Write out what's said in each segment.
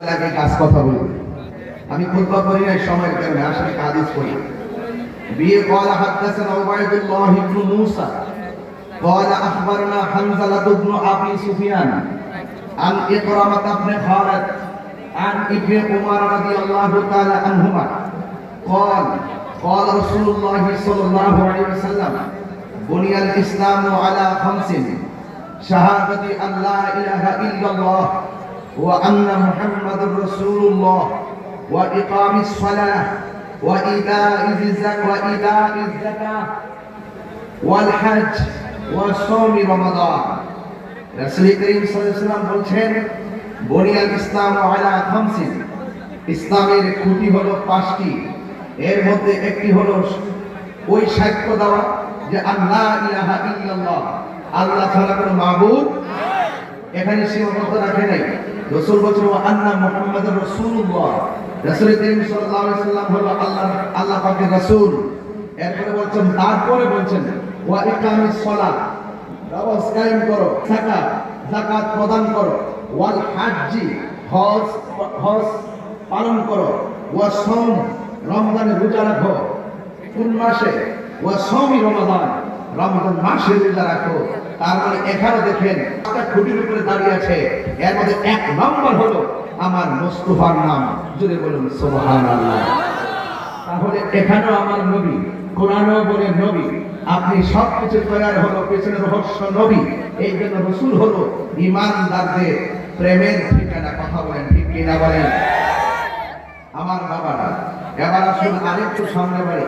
আগে কাজ কথা বলি আমি খুতবা করি না সময়ের কারণে আসলে কাদিস করি বিয়ে قال حدثنا عبيد الله بن موسى قال اخبرنا حنزلة بن ابي سفيان عن إكرمة بن خالد عن ابن عمر رضي الله تعالى عنهما قال قال رسول الله صلى الله عليه وسلم بني الإسلام على خمس شهادة أن لا إله إلا الله وأن محمد رسول الله وإقام الصلاة وإيتاء الزكاة وإيتاء الزكاة والحج وصوم رمضان রাসূল করিম সাল্লাল্লাহু আলাইহি ওয়াসাল্লাম বলছেন বুনিয়াল ইসলাম আলা খামসিন ইসলামের খুঁটি হলো পাঁচটি এর মধ্যে একটি হলো ওই সাক্ষ্য দেওয়া যে আল্লাহ ইলাহা ইল্লাল্লাহ আল্লাহ ছাড়া কোনো মাবুদ এখানে সীমাবদ্ধ রাখে নাই রসুল বলছেন ও আন্না মুহাম্মদ রাসূলুল্লাহ। রাসূল করিম সাল্লাল্লাহু আলাইহি সাল্লাম হলো আল্লাহ আল্লাহ পাকের রাসূল। এরপরে বলছেন, তারপরে বলছেন, ওয়া ইকামিস সালাত। নামাজ করো, যাকাত যাকাত প্রদান করো। ওয়াল হাজ্জি, হজ হজ পালন করো। ওয়া সওম, রমজানে রোজা রাখো। কোন মাসে, ওয়া সওমি রমাদান। রমজান মাসে রোজা রাখো। তার মানে এখানে দেখেন, একটা খুঁটির উপরে দাঁড়িয়ে আছে। এর মধ্যে এক নম্বর হলো আমার মুস্তফার নাম। জুড়ে বলুন, সুবহানাল্লাহ। তাহলে এখানেও আমার নবী, কোরআনও বলে নবী। আপনি সব কিছু তৈরি হলো পেছনে রহস্য নবী। এই জন্য রসুল হলো ইমানদারদের প্রেমের ঠিকানা। কথা বলেন, ঠিক কিনা বলেন? আমার বাবারা, এবার আসুন আরেকটু সামনে বাড়ি।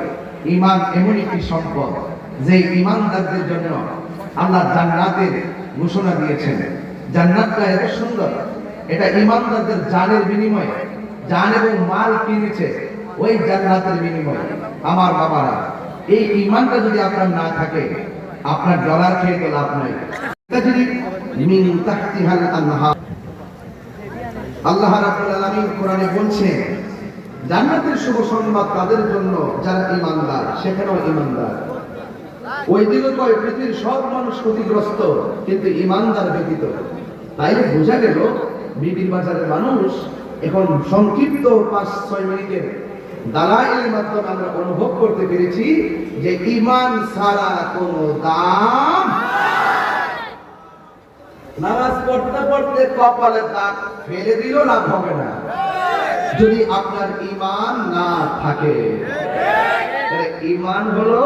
ইমান এমন একটি সম্পদ। যে ইমানদারদের জন্য আল্লাহ জান্নাতের ঘোষণা দিয়েছেন। জান্নাতটা এত সুন্দর। এটা ইমানদারদের জানের বিনিময়ে, জান এবং মাল কিনেছে ওই জান্নাতের বিনিময়ে। আমার বাবারা, এই ইমানটা যদি আপনার না থাকে, আপনার ডলার খেয়ে তো লাভ নাই। যদি মিন তাহতিহাল আনহার। আল্লাহ রাব্বুল আলামিন কোরআনে বলছেন জান্নাতের শুভ সংবাদ তাদের জন্য যারা ইমানদার সেখানেও ইমানদার ওই দিকে কয়, পৃথিবীর সব মানুষ ক্ষতিগ্রস্ত, কিন্তু ইমানদার ব্যতীত। তাই বোঝা গেল, বিবির বাজারের মানুষ এখন সংক্ষিপ্ত পাঁচ, ছয় মিনিটের দালাইয়ের মাধ্যমে আমরা অনুভব করতে পেরেছি যে ইমান ছাড়া কোনো দাম নামাজ পড়তে পড়তে কপালে দাগ ফেলে দিলেও লাভ হবে না। যদি আপনার ইমান না থাকে ইমান হলো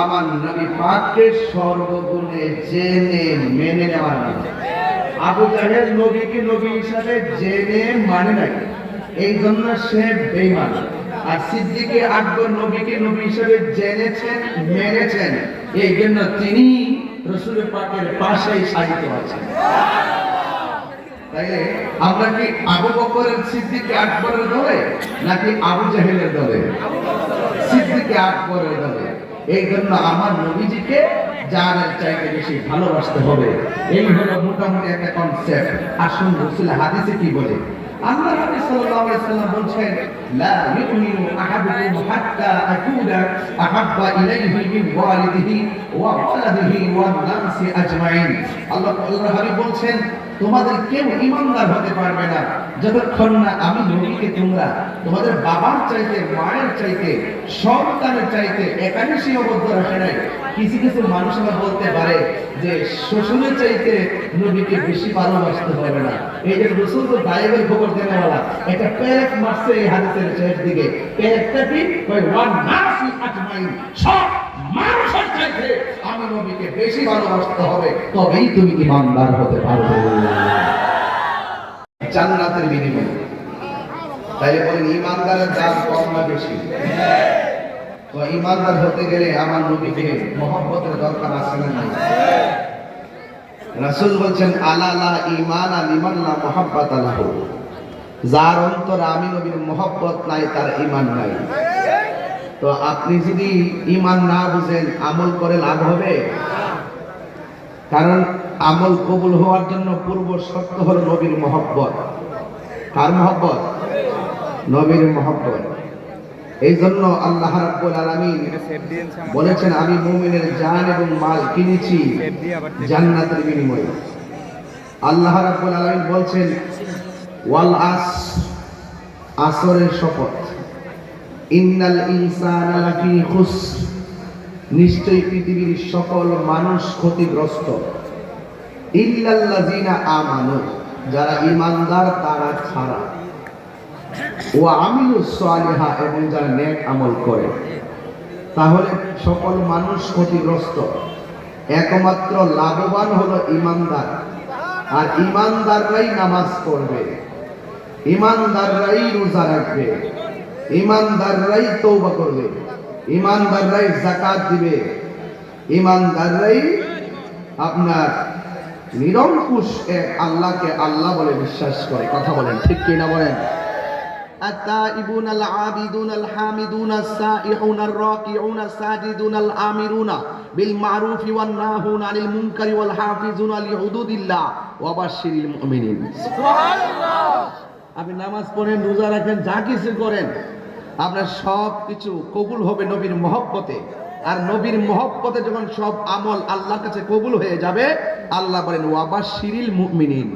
আমার নবী পাককে সর্বগুণে জেনে, মেনে নেওয়ার আবু জাহেল নবীকে নবী হিসাবে জেনে মানে নাই। এই জন্য সে বেঈমান। আর সিদ্দিকে আকবর নবীকে নবী হিসাবে জেনেছেন, মেনেছেন। এই জন্য তিনি রসুলের পাকের পাশেই সাহিত্য আছেন। তাইলে আমরা কি আবু বকরের, সিদ্দিকে আকবরের দলে, নাকি আবু জাহেলের দলে? সিদ্দিকে আকবরের দলে। এই জন্য আমার নবীজিকে জানের চাইতে বেশি ভালোবাসতে হবে। এই হলো মোটামুটি একটা কনসেপ্ট আসুন রসুল হাদিসে কি বলে? আল্লাহ নবী সাল্লাল্লাহু আলাইহি বলছেন, লা ইউমিনু আহাদুকুম হাত্তা আকুনা আহাব্বা ইলাইহি মিন ওয়ালিদিহি ওয়া ওয়ালাদিহি ওয়ান নাসি আজমাইন। আল্লাহ আল্লাহ বলছেন, তোমাদের কেউ ইমানদার হতে পারবে না। যতক্ষণ না আমি নবীকে তোমরা তোমাদের বাবার চাইতে, মায়ের চাইতে, সন্তানের চাইতে একানে সীমাবদ্ধ রাখে নাই। কিছু কিছু মানুষরা বলতে পারে যে, শ্বশুরের চাইতে নবীকে বেশি ভালোবাসতে হবে না। এই যে রসুল তো বাইবেল খবর ইমানদার হতে না গেলে আমার নবীকে মহব্বতের দরকার আছে না নাই? রাসূল বলছেন আলালা ইমান আলিমান লা মুহাব্বাত আলাহু যার অন্তরে আমি নবীর মহব্বত নাই, তার ইমান নাই। তো আপনি যদি ইমান না বুঝেন, আমল করে লাভ হবে? কারণ আমল কবুল হওয়ার জন্য পূর্ব শর্ত হল নবীর মহব্বত। কার মহব্বত? নবীর মহব্বত। এই জন্য আল্লাহ রাব্বুল আলামিন বলেছেন, আমি মুমিনের জান এবং মাল কিনেছি জান্নাতের বিনিময়ে। আল্লাহ রাব্বুল আলামিন বলছেন ওয়াল আস, আসরের শপথ। ইন্নাল ইনসানা পৃথিবীর সকল মানুষ ক্ষতিগ্রস্ত। ইল্লাল্লাযিনা আমানু, যারা ঈমানদার, তারা ছাড়া। ও আমিলুস সালিহা, এবং যারা নেক আমল করে। তাহলে সকল মানুষ ক্ষতিগ্রস্ত। একমাত্র লাভবান হলো ইমানদার আর ইমানদাররাই নামাজ পড়বে। ইমানদাররাই রোজা রাখবে ইমানদাররাই তৌবা করবে ইমানদাররাই জাকাত দিবে ইমানদাররাই আপনার নিরঙ্কুশ এক আল্লাহকে আল্লাহ বলে বিশ্বাস করে কথা বলেন ঠিক কিনা বলেন التائبون العابدون الحامدون السائحون الراكعون الساجدون الآمرون بالمعروف والناهون عن المنكر والحافظون لحدود الله وبشر المؤمنين আপনি নামাজ পড়েন, রোজা রাখেন, যা কিছু করেন, আপনার সব কিছু কবুল হবে নবীর মহব্বতে। আর নবীর মহব্বতে যখন সব আমল আল্লাহর কাছে কবুল হয়ে যাবে, আল্লাহ বলেন ওয়াবা শিরিল মুমিনিন।